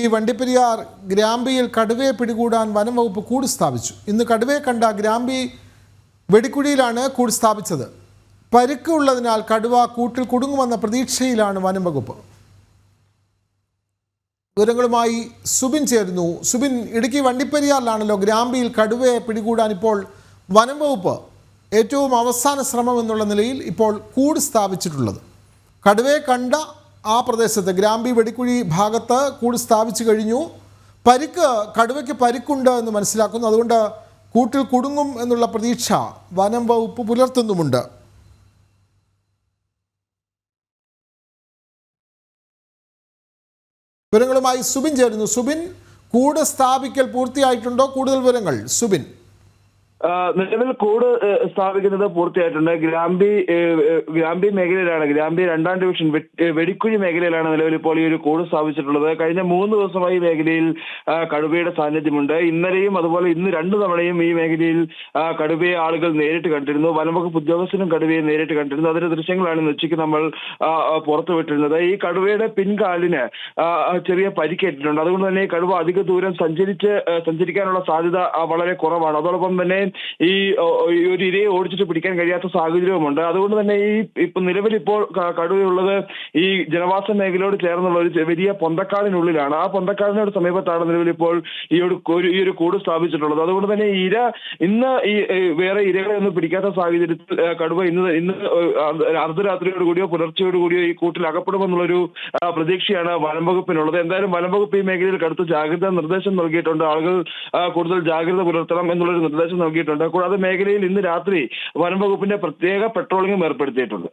ഈ വണ്ടിപ്പെരിയാർ ഗ്രാമ്പിയിൽ കടുവയെ പിടികൂടാൻ വനം വകുപ്പ് കൂട് സ്ഥാപിച്ചു. ഇന്ന് കടുവയെ കണ്ട ഗ്രാമ്പി വെടിക്കുഴിയിലാണ് കൂട് സ്ഥാപിച്ചത്. പരുക്ക് ഉള്ളതിനാൽ കടുവ കൂട്ടിൽ കുടുങ്ങുമെന്ന പ്രതീക്ഷയിലാണ് വനം വകുപ്പ്. വിവരങ്ങളുമായി സുബിൻ ചേരുന്നു. സുബിൻ ഇടുക്കി വണ്ടിപ്പെരിയാറിലാണല്ലോ ഗ്രാമ്പിയിൽ കടുവയെ പിടികൂടാൻ ഇപ്പോൾ വനം വകുപ്പ് ഏറ്റവും അവസാന ശ്രമം എന്നുള്ള നിലയിൽ ഇപ്പോൾ കൂട് സ്ഥാപിച്ചിട്ടുള്ളത്. കടുവയെ കണ്ട ആ പ്രദേശത്ത് ഗ്രാമ്പി വെടിക്കുഴി ഭാഗത്ത് കൂട് സ്ഥാപിച്ചു കഴിഞ്ഞു. പരിക്ക് കടുവയ്ക്ക് പരിക്കുണ്ട് എന്ന് മനസ്സിലാക്കുന്നു. അതുകൊണ്ട് കൂട്ടിൽ കുടുങ്ങും എന്നുള്ള പ്രതീക്ഷ വനം വകുപ്പ് പുലർത്തുന്നുമുണ്ട്. വിവരങ്ങളുമായി സുബിൻ ചേരുന്നു. സുബിൻ കൂട് സ്ഥാപിക്കൽ പൂർത്തിയായിട്ടുണ്ടോ? കൂടുതൽ വിവരങ്ങൾ സുബിൻ. നിലവിൽ ഏ, സ്ഥാപിക്കുന്നത് പൂർത്തിയായിട്ടുണ്ട്. ഗ്രാമ്പി ഗ്രാമ്പി മേഖലയിലാണ്. ഗ്രാമ്പി രണ്ടാം ഡിവിഷൻ വെടിക്കുഴി മേഖലയിലാണ് നിലവിൽ ഇപ്പോൾ ഈ ഒരു കോഡ് സ്ഥാപിച്ചിട്ടുള്ളത്. കഴിഞ്ഞ മൂന്ന് ദിവസമായി മേഖലയിൽ കടുവയുടെ സാന്നിധ്യമുണ്ട്. ഇന്നലെയും അതുപോലെ ഇന്ന് രണ്ടു തവണയും ഈ മേഖലയിൽ കടുവയെ ആളുകൾ നേരിട്ട് കണ്ടിരുന്നു. വനംവകുപ്പ് ഉദ്യോഗസ്ഥരും കടുവയെ നേരിട്ട് കണ്ടിരുന്നു. അതിന്റെ ദൃശ്യങ്ങളാണ് ഇന്ന് ഉച്ചയ്ക്ക് നമ്മൾ പുറത്തുവിട്ടിരുന്നത് ഈ കടുവയുടെ പിൻകാലിന് ചെറിയ പരിക്കേറ്റിട്ടുണ്ട്. അതുകൊണ്ട് തന്നെ ഈ കടുവ അധിക ദൂരം സഞ്ചരിച്ച് സഞ്ചരിക്കാനുള്ള സാധ്യത വളരെ കുറവാണ്. അതോടൊപ്പം തന്നെ ഈ ഒരു ഇരയെ ഓടിച്ചിട്ട് പിടിക്കാൻ കഴിയാത്ത സാഹചര്യവുമുണ്ട്. അതുകൊണ്ട് തന്നെ ഈ ഇപ്പൊ നിലവിൽ ഇപ്പോൾ കടുവയുള്ളത് ഈ ജനവാസ മേഖലയോട് ചേർന്നുള്ള ഒരു വലിയ പൊന്തക്കാടിനുള്ളിലാണ്. ആ പൊന്തക്കാടിനോട് സമീപത്താണ് നിലവിൽ ഇപ്പോൾ ഈ ഒരു ഈ ഒരു കൂട് സ്ഥാപിച്ചിട്ടുള്ളത്. അതുകൊണ്ട് തന്നെ ഇര ഇന്ന് ഈ വേറെ ഇരകളെ ഒന്നും പിടിക്കാത്ത സാഹചര്യത്തിൽ കടുവ ഇന്ന് ഇന്ന് അർദ്ധരാത്രിയോട് കൂടിയോ പുലർച്ചയോട് കൂടിയോ ഈ കൂട്ടിൽ അകപ്പെടുമെന്നുള്ളൊരു പ്രതീക്ഷയാണ് വനം വകുപ്പിനുള്ളത് എന്തായാലും വനം വകുപ്പ് ഈ മേഖലയിൽ കടുത്ത ജാഗ്രതാ നിർദ്ദേശം നൽകിയിട്ടുണ്ട്. ആളുകൾ കൂടുതൽ ജാഗ്രത പുലർത്തണം എന്നുള്ളൊരു നിർദ്ദേശം നൽകിയിട്ടുണ്ട്. കൂടാതെ മേഖലയിൽ ഇന്ന് രാത്രി വനം വകുപ്പിന്റെ പ്രത്യേക പെട്രോളിംഗും ഏർപ്പെടുത്തിയിട്ടുണ്ട്.